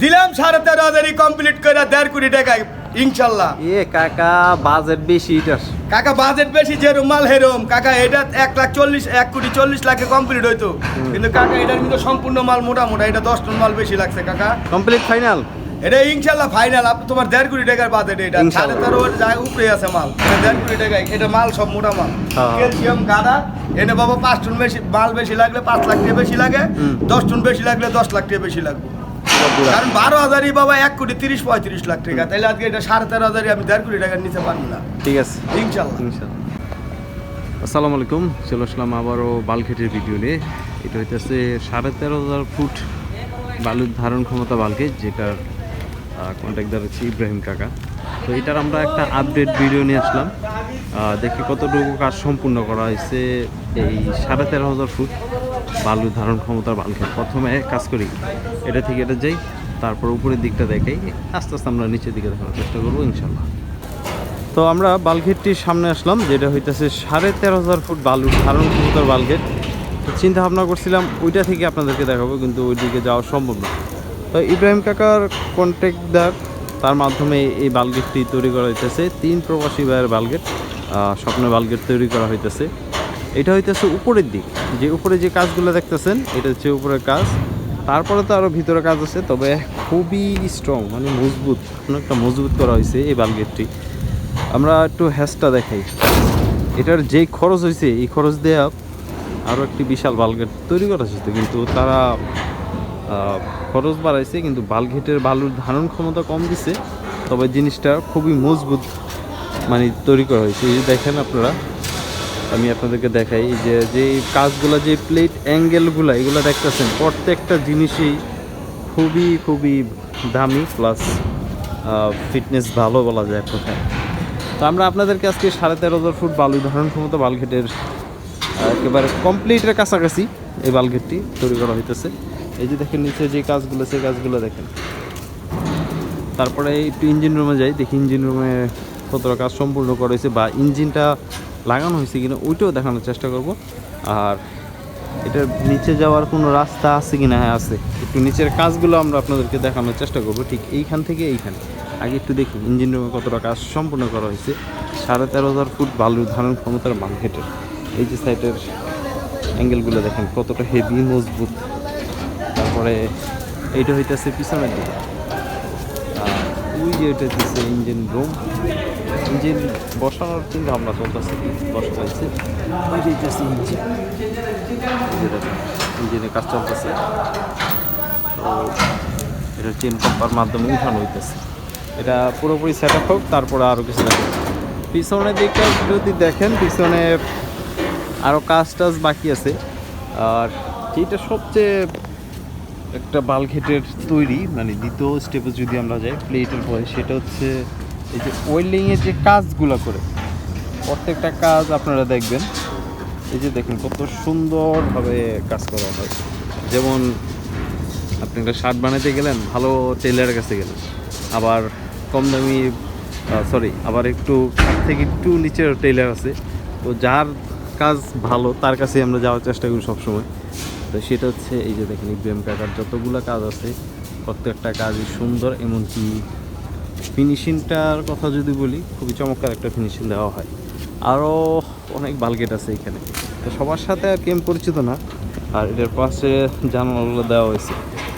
দিলাম সাড়ে তেরো হাজারই কমপ্লিট করে দেড় কোটি টাকায় ইনশাল্লাহ। এ কাকা বাজেট বেশি এটার। কাকা বাজেট বেশি যে মাল হেরম। কাকা এটা এক লাখ চল্লিশ এক কোটি চল্লিশ লাখে কমপ্লিট হইতো। কিন্তু কাকা এটার কিন্তু সম্পূর্ণ মাল মোটা মোটা এটা দশ টন মাল বেশি লাগছে কাকা। কমপ্লিট ফাইনাল এটা ইনশাল্লাহ ফাইনাল আপনি তোমার দেড় কোটি টাকার বাজেট এটা। সাড়ে। তেরো যায় উপরে আছে মাল দেড় কোটি টাকায় এটা মাল সব মোটা মাল। হ্যাঁ। ক্যালসিয়াম গাদা। এনে বাবা পাঁচ টন বেশি মাল বেশি লাগলে পাঁচ লাখ টাকা বেশি লাগে। দশ টন বেশি লাগলে দশ লাখ টাকা বেশি লাগবে। কারণ বারো হাজারই বাবা এক কোটি তিরিশ পঁয়ত্রিশ লাখ টাকা। তাহলে আজকে এটা সাড়ে তেরো হাজারই আমি দেড় কোটি টাকা নিতে পারব না। ঠিক আছে। ইনশাল্লাহ ইনশাল্লাহ আসসালামু আলাইকুম। চলে আসলাম আবারও বালখেটের ভিডিও নিয়ে। এটা হইতেছে সাড়ে তেরো হাজার ফুট বালুর ধারণ ক্ষমতা বালখেট যেটার কন্ট্যাক্টার হচ্ছে ইব্রাহিম কাকা। তো এটার আমরা একটা আপডেট ভিডিও নিয়ে আসলাম। দেখি কতটুকু কাজ সম্পূর্ণ করা হয়েছে এই সাড়ে তেরো হাজার ফুট বালুর ধারণ ক্ষমতার বালখেট প্রথমে কাজ করি। এটা থেকে এটা যাই, তারপর উপরের দিকটা দেখাই, আস্তে আস্তে আমরা নিচের দিকে দেখানোর চেষ্টা করব, ইনশাল্লাহ। তো আমরা বালঘেটটির সামনে আসলাম, যেটা হইতেছে সাড়ে তেরো হাজার ফুট বালু ধারণ ক্ষমতার বালঘেট। তো চিন্তা ভাবনা করছিলাম, ওইটা থেকে আপনাদেরকে দেখাবো, কিন্তু ওই দিকে যাওয়া সম্ভব না। তো ইব্রাহিম কাকার কন্ট্যাক্টদার তার মাধ্যমে এই বালগেটটি তৈরি করা হইতেছে। তিন প্রবাসী ভাইয়ের বালগেট স্বপ্নের বালগেট তৈরি করা হইতেছে। এটা হইতেছে উপরের দিক, যে উপরে যে কাজগুলো দেখতেছেন, এটা হচ্ছে উপরের কাজ। তারপরে তো আরও ভিতরে কাজ আছে, তবে খুবই স্ট্রং মানে মজবুত অনেকটা মজবুত করা হয়েছে এই বালগেটটি আমরা একটু হ্যাশটা দেখাই। এটার যেই খরচ হয়েছে, এই খরচ দেওয়া আরও একটি বিশাল বালগেট তৈরি করা হয়েছে, কিন্তু তারা খরচ বাড়াইছে, কিন্তু বালঘেটের বালুর ধারণ ক্ষমতা কম দিছে। তবে জিনিসটা খুবই মজবুত মানে তৈরি করা হয়েছে। এই দেখেন আপনারা আমি আপনাদেরকে দেখাই যে যে কাজগুলো, যে প্লেট অ্যাঙ্গেলগুলো এগুলো দেখতেছেন, প্রত্যেকটা জিনিসই খুবই খুবই দামি প্লাস ফিটনেস ভালো বলা যায় কথায়। তো আমরা আপনাদেরকে আজকে সাড়ে তেরো হাজার ফুট বালু ধারণ ক্ষমতা বালঘেটের একেবারে কমপ্লিটের কাছাকাছি এই বালঘেটটি তৈরি করা হইতেছে। এই যে দেখেন নিচে যে কাজগুলো, সেই কাজগুলো দেখেন। তারপরে একটু ইঞ্জিন রুমে যাই, দেখি ইঞ্জিন রুমে কতটা কাজ সম্পূর্ণ করা হয়েছে বা ইঞ্জিনটা লাগানো হয়েছে কিনা ওইটাও দেখানোর চেষ্টা করব। আর এটার নিচে যাওয়ার কোনো রাস্তা আছে কিনা? হ্যাঁ আছে। একটু নিচের কাজগুলো আমরা আপনাদেরকে দেখানোর চেষ্টা করব। ঠিক এইখান থেকে এইখানে। আগে একটু দেখি ইঞ্জিন রুমে কতটা কাজ সম্পূর্ণ করা হয়েছে। সাড়ে তেরো হাজার ফুট বালুর ধারণ ক্ষমতার মার্কেটের এই যে সাইডের অ্যাঙ্গেলগুলো দেখেন, কতটা হেভি মজবুত। তারপরে এইটা হইতেছে পিছনের দিকে। আর ওই যে এটা হচ্ছে ইঞ্জিন রুম ইঞ্জিন বসানোর চিন্তা ভাবনা চলতেছে বসা হইতেছে ইঞ্জিন ইঞ্জিনে কাজ চলতেছে। তো এটা চেন পাম্পার মাধ্যমে উঠানো হইতেছে। এটা পুরোপুরি সেট আপ হোক তারপরে আরও কিছু দেখেন পিছনের দিকটা যদি দেখেন পিছনে আরও কাজ টাজ বাকি আছে। আর যেটা সবচেয়ে একটা বালঘেটের তৈরি মানে দ্বিতীয় স্টেপে যদি আমরা যাই প্লেটের পরে সেটা হচ্ছে এই যে ওয়েল্ডিংয়ের যে কাজগুলো করে, প্রত্যেকটা কাজ আপনারা দেখবেন। এই যে দেখুন কত সুন্দরভাবে কাজ করা হয়। যেমন আপনি একটা শার্ট বানাতে গেলেন, ভালো টেলারের কাছে গেলেন। আবার কম দামি সরি আবার একটু থেকে একটু নিচের টেলার আছে। তো যার কাজ ভালো, তার কাছে আমরা যাওয়ার চেষ্টা করি সবসময়। তো সেটা হচ্ছে এই যে দেখেন ইব্রাহিম কাকার যতগুলো কাজ আছে, প্রত্যেকটা কাজই সুন্দর, এমনকি ফিনিশিংটার কথা যদি বলি, খুবই চমৎকার একটা ফিনিশিং দেওয়া হয়। আরও অনেক বালগেট আছে এখানে। তো সবার সাথে আর কেম পরিচিত না, আর এটার পাশে জানালাগুলো দেওয়া হয়েছে।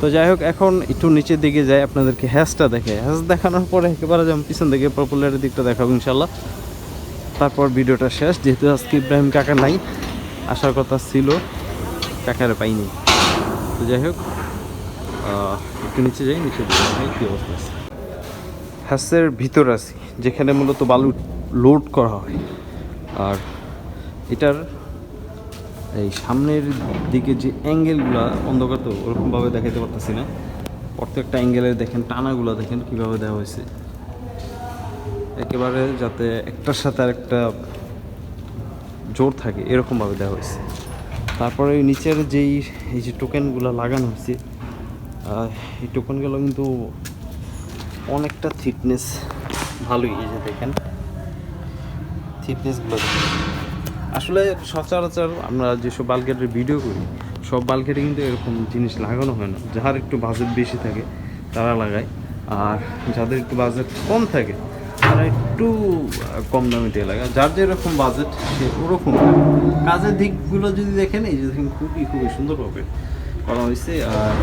তো যাই হোক, এখন একটু নিচের দিকে যাই, আপনাদেরকে হ্যাশটা দেখে হ্যাশ দেখানোর পরে একেবারে যেমন পিছন দিকে পপুলারের দিকটা দেখাবো ইনশাল্লাহ তারপর ভিডিওটা শেষ, যেহেতু আজকে ইব্রাহিম কাকা নাই, আসার কথা ছিল, কাকারে পাইনি। তো যাই হোক একটু নিচে যাই নিচে কী অবস্থা হ্যাসের ভিতর আছি, যেখানে মূলত বালু লোড করা হয়। আর এটার এই সামনের দিকে যে অ্যাঙ্গেলগুলো অন্ধকার তো ওরকমভাবে দেখাতে পারতেছি না। প্রত্যেকটা অ্যাঙ্গেলের দেখেন, টানাগুলো দেখেন কীভাবে দেওয়া হয়েছে। একেবারে যাতে একটার সাথে আর একটা জোর থাকে, এরকমভাবে দেওয়া হয়েছে। তারপরে নিচের যেই, এই যে টোকেনগুলো লাগানো হয়েছে এই টোকেনগুলো কিন্তু অনেকটা থিকনেস ভালোই এই যে দেখেন। থিকনেসগুলো আসলে সচরাচর আমরা যেসব বালকেটের ভিডিও করি, সব বালকেটে কিন্তু এরকম জিনিস লাগানো হয় না। যার একটু বাজেট বেশি থাকে, তারা লাগায়। আর যাদের একটু বাজেট কম থাকে, তারা একটু কম দামে টিয়া লাগায়। যার যেরকম বাজেট সে ওরকম কাজের দিকগুলো যদি দেখেন, এই যে দেখেন খুবই খুবই সুন্দরভাবে করা হয়েছে। আর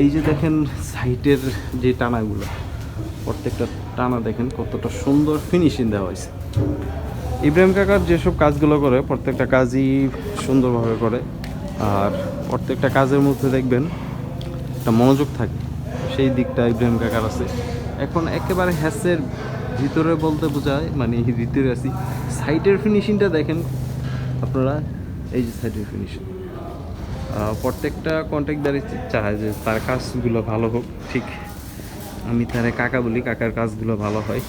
এই যে দেখেন সাইটের যে টানাগুলো, প্রত্যেকটা টানা দেখেন কতটা সুন্দর ফিনিশিং দেওয়া হয়েছে। ইব্রাহিম কাকার যেসব কাজগুলো করে, প্রত্যেকটা কাজই সুন্দরভাবে করে। আর প্রত্যেকটা কাজের মধ্যে দেখবেন একটা মনোযোগ থাকে, সেই দিকটা ইব্রাহিম কাকার আছে। এখন একেবারে হ্যাসের ভিতরে বলতে বোঝায় মানে ভিতরে আছি। সাইটের ফিনিশিংটা দেখেন আপনারা, এই যে সাইটের ফিনিশিং প্রত্যেকটা কন্ট্রাক্টদারই চায় যে তার কাজগুলো ভালো হোক, ঠিক। আমি তারে কাকা বলি, কাকার কাজগুলো ভালো হয়।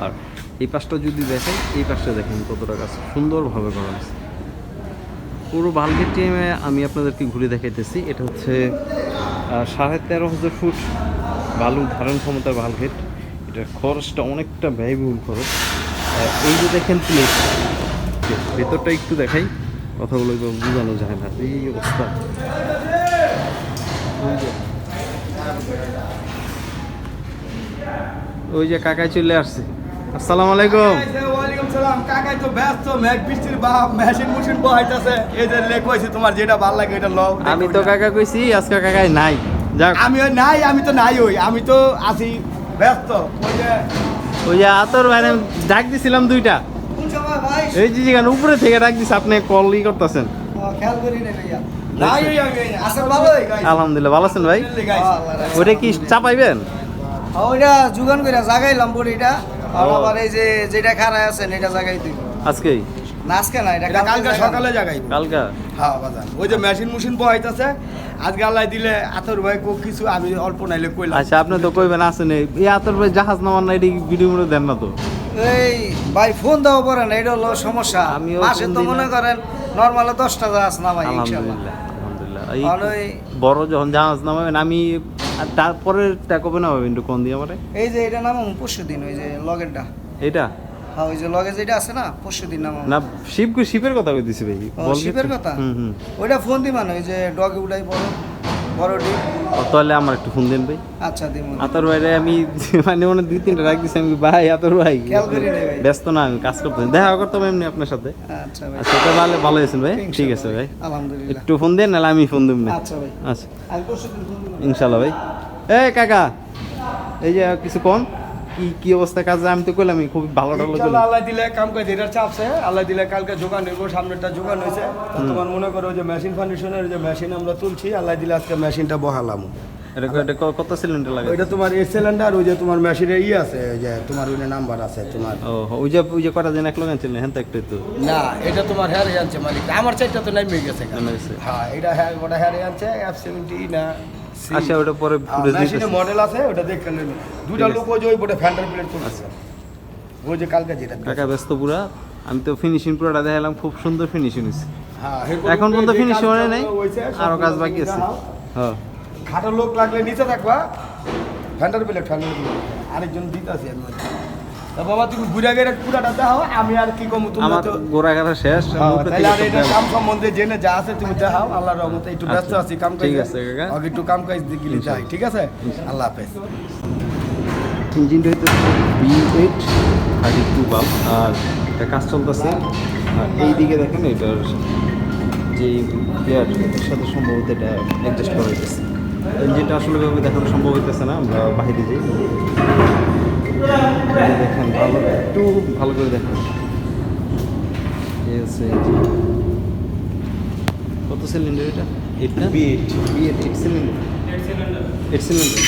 আর এই পাশটা যদি দেখেন, এই পাশটা দেখেন কতটা কাজ সুন্দরভাবে করা আছে পুরো বালগেট টিমে আমি আপনাদেরকে ঘুরে দেখাইতেছি। এটা হচ্ছে সাড়ে তেরো হাজার ফুট বালু ধারণ ক্ষমতার বালগেট এটার খরচটা অনেকটা ব্যয়বহুল খরচ। এই যে দেখেন প্লেট ভেতরটা একটু দেখাই। কথাগুলো বোঝানো যায় না। এই অবস্থা। ওই যে- কাকাই চলে আসছে। আসসালামু আলাইকুম। ওয়ালাইকুম সালাম। কাকাই তো ব্যস্ত মেঘ বৃষ্টির বাপ মেশিন মুশিন বহাইতাছে। এই যে লেখ তোমার যেটা ভালো লাগে এটা লও আমি তো কাকা কইছি আজকে কাকাই নাই। যাক। আমি ওই নাই আমি তো নাই ওই। আমি তো আছি ব্যস্ত। ওই যে ওই যে আতর ভাই ডাক দিছিলাম দুইটা। এই যে যেখানে উপরে থেকে আপনি কলই করতেছেন। খেয়াল করি না ভাইয়া। নাই ওই আমি আসলে ভালোই গাইছি। আলহামদুলিল্লাহ ভালো আছেন ভাই? গাইছি। কি চাপাইবেন? ওইটা যোগান করে জাগাইলাম বড়িটা। আবার এই যে যেটা খারায় আছেন এটা জাগাই দিব আজকেই? আজকে না এটা এটা কালকে সকালে জাগাই কালকা? হ্যাঁ ওই যে মেশিন মুশিন বহাইতাছে আজকে আল্লাহ দিলে আতর ভাই কো কিছু আমি অল্প নাইলে কইলাম। আচ্ছা আপনি তো কইবেন আসেন এই আতর ভাই জাহাজ নামান না এটি ভিডিও মনে দেন না তো। এই ভাই ফোন পরে না এটা হলো সমস্যা। মাসে তো মনে করেন নর্মালে দশটা জাহাজ নামাই আলহামদুলিল্লাহ বড় যখন জাহাজ নামাবেন আমি আর তারপরে টাকবে না একটু কম দিয়ে আমারে? এই যে এটা নামাম পরশু দিন ওই যে লগেরটা। এটা হ্যাঁ ওই যে লগে যেটা আছে না পরশু দিন নামাম না শিব শিপের কথা কইতেছি ভাই শিপের কথা? হুম হুম। ওইটা ফোন দিবান ওই যে ডগে উড়াই বড় বড় তাহলে আমার একটু ফোন দেন ভাই। আচ্ছা দিন আতর ভাইরে আমি মানে মনে দুই তিনটা রাখ দিছি আমি ভাই আতর ভাই। ব্যস্ত না আমি কাজ করতে দেখা করতাম এমনি আপনার সাথে। আচ্ছা ভাই। আচ্ছা ভালো আছেন ভাই? ঠিক আছে ভাই। আলহামদুলিল্লাহ। একটু ফোন দেন নাহলে আমি ফোন দেব না। আচ্ছা ভাই। আচ্ছা। ইনশাল্লাহ ভাই। এ কাকা এই যে কিছু কোন? কি কি অবস্থা কাজে? আমি তো কইলাম খুব ভালো টালো আল্লাহ দিলে কাম কাজ চাপ চাপছে আল্লাহ দিলে কালকে যোগান হইব সামনেটা যোগান হয়েছে তোমার মনে করো যে মেশিন ফাউন্ডেশনের যে মেশিন আমরা তুলছি আল্লাহ দিলে আজকে মেশিনটা বহালাম। এটা এটা কত সিলিন্ডার লাগে? ওইটা তোমার এই সিলিন্ডার ওই যে তোমার মেশিনের ই আছে ওই যে তোমার ওই নাম্বার আছে তোমার। ও ওই যে ওই যে কটা দিন এক লাগান ছিলেন হ্যাঁ একটু তো না এটা তোমার হ্যারে আনছে মালিক। আমার চাইটা তো নেমে গেছে। হ্যাঁ এটা হ্যাঁ ওটা হ্যারে আনছে এফ সেভেন্টি না। আচ্ছা ওটা পরে মেশিনে মডেল আছে ওটা দেখে দুটা লোক ওই যে ওই বোর্ডে ফ্যান্টার প্লেট করছে ওই যে কালকে যেটা কাকা ব্যস্ত পুরা। আমি তো ফিনিশিং পুরোটা দেখালাম খুব সুন্দর ফিনিশিং হয়েছে। হ্যাঁ এখন পর্যন্ত ফিনিশিং হয় নাই আরও কাজ বাকি আছে। হ্যাঁ। খাটো লোক লাগলে নিচে থাকবা। ফ্যান্টার প্লেট ফ্যান্টার প্লেট আরেকজন দিতেছি আমি তা বাবা তুমি ঘুরে গেলে পুরাটা দেখাও আমি আর কি কম তুমি তো গোড়া গাড়া শেষ হ্যাঁ, তাহলে আর এটা কাম সম্বন্ধে জেনে যা আছে তুমি দেখাও আল্লাহর রহমতে একটু ব্যস্ত আচ্ছা, আছি কাম ঠিক আছে, কাকা। আগে একটু কাম কাজ দিকে যাই ঠিক আছে? আল্লাহ হাফেজ। ইঞ্জিনটা হইতে B eight thirty two bulb আর এটা কাজ চলতেছে। আর এই দিকে দেখেন এটার যে এটার সাথে সম্ভবত এটা অ্যাডজাস্ট করা হইতেছে। ইঞ্জিনটা আসলে ভাবে দেখানো সম্ভব হইতেছে না আমরা বাইরে যাই এই দেখেন ভালো একটু ভালো করে দেখেন। এই কত সিলিন্ডার এটা? এইট না? B eight B eight eight cylinder eight cylinder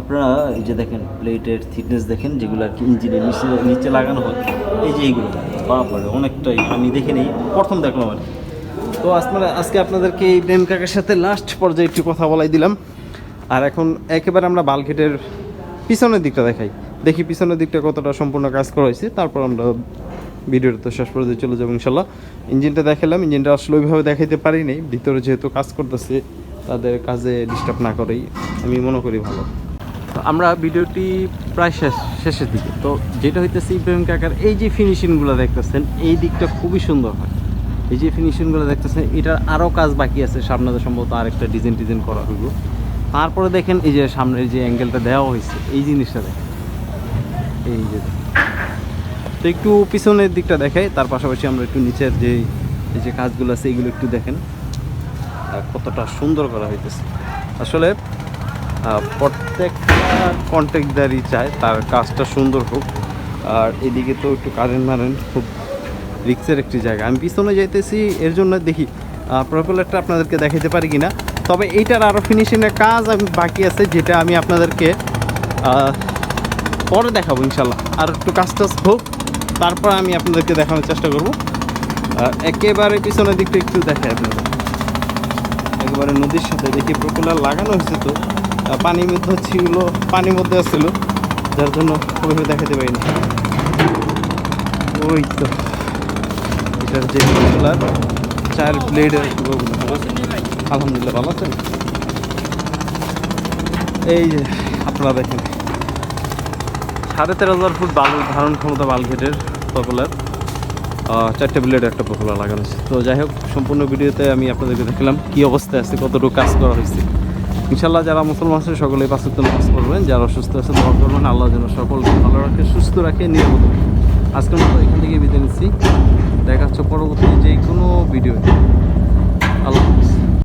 আপনারা এই যে দেখেন প্লেটের থিকনেস দেখেন যেগুলো আর কি ইঞ্জিনের নিচে নিচে লাগানো হয় এই যে এইগুলো বাপরে অনেকটাই আমি দেখে নিই প্রথম দেখলাম আর কি। তো আপনারা আজকে আপনাদেরকে এই প্রেম কাকের সাথে লাস্ট পর্যায়ে একটু কথা বলাই দিলাম। আর এখন একেবারে আমরা বালঘেটের পিছনের দিকটা দেখাই। দেখি পিছনের দিকটা কতটা সম্পূর্ণ কাজ করা হয়েছে। তারপর আমরা ভিডিওটা তো শেষ পর্যন্ত চলে যাব ইনশাল্লাহ। ইঞ্জিনটা দেখালাম, ইঞ্জিনটা আসলে ওইভাবে দেখাইতে পারিনি ভিতরে যেহেতু কাজ করতেছে, তাদের কাজে ডিস্টার্ব না করেই আমি মনে করি ভালো। তো আমরা ভিডিওটি প্রায় শেষ, শেষের দিকে। তো যেটা হইতেছে ইব্রাহিম কাকার এই যে ফিনিশিংগুলো দেখতেছেন, এই দিকটা খুবই সুন্দর হয়। এই যে ফিনিশিংগুলো দেখতেছেন, এটার আরও কাজ বাকি আছে। সামনে সম্ভবত আরেকটা ডিজাইন ডিজাইন করা হইব। তারপরে দেখেন, এই যে সামনের যে অ্যাঙ্গেলটা দেওয়া হয়েছে এই জিনিসটা দেখেন। এই যে তো একটু পিছনের দিকটা দেখাই, তার পাশাপাশি আমরা একটু নিচের যে, এই যে কাজগুলো আছে, এগুলো একটু দেখেন। কতটা সুন্দর করা হইতেছে। আসলে প্রত্যেকটা কন্ট্যাক্টদারই চায়, তার কাজটা সুন্দর হোক। আর এদিকে তো একটু কারেন্ট মারেন্ট খুব রিক্সের একটি জায়গা। আমি পিছনে যাইতেছি, এর জন্য দেখি প্রপেলারটা আপনাদেরকে দেখাতে পারি কি না তবে এইটার আরও ফিনিশিংয়ের কাজ আমি বাকি আছে, যেটা আমি আপনাদেরকে পরে দেখাবো ইনশাল্লাহ আর একটু কাজ টাজ হোক, তারপর আমি আপনাদেরকে দেখানোর চেষ্টা করব। একেবারে পিছনের দিকটা একটু দেখাই আপনাদের। একেবারে নদীর সাথে দেখি প্রপেলার লাগানো হয়েছে তো। পানির মধ্যে ছিল, পানির মধ্যে ছিল যার জন্য ওইভাবে দেখাতে পারিনি। ওই তো। এটার যে প্রপেলার চার ব্লেডের আলহামদুলিল্লাহ ভালো আছেন এই যে, আপনারা দেখেন। সাড়ে তেরো হাজার ফুট বালু ধারণ ক্ষমতা বালঘেটের পপুলার চারটে ব্লেড একটা পপুলার লাগানো আছে তো যাই হোক, সম্পূর্ণ ভিডিওতে আমি আপনাদেরকে দেখলাম কী অবস্থায় আছে, কতটুকু কাজ করা হয়েছে। ইনশাল্লাহ যারা মুসলমান আছে, সকলেই পাঁচত্ব নামাজ পড়বেন। যারা অসুস্থ আছে, দোয়া করবেন। আল্লাহ যেন সকলকে ভালো রাখে, সুস্থ রাখে, নিরাপদ। আজকের মতো এখান থেকে বিদায় নিচ্ছি। দেখা হচ্ছে পরবর্তী যে কোনো ভিডিও আল্লাহ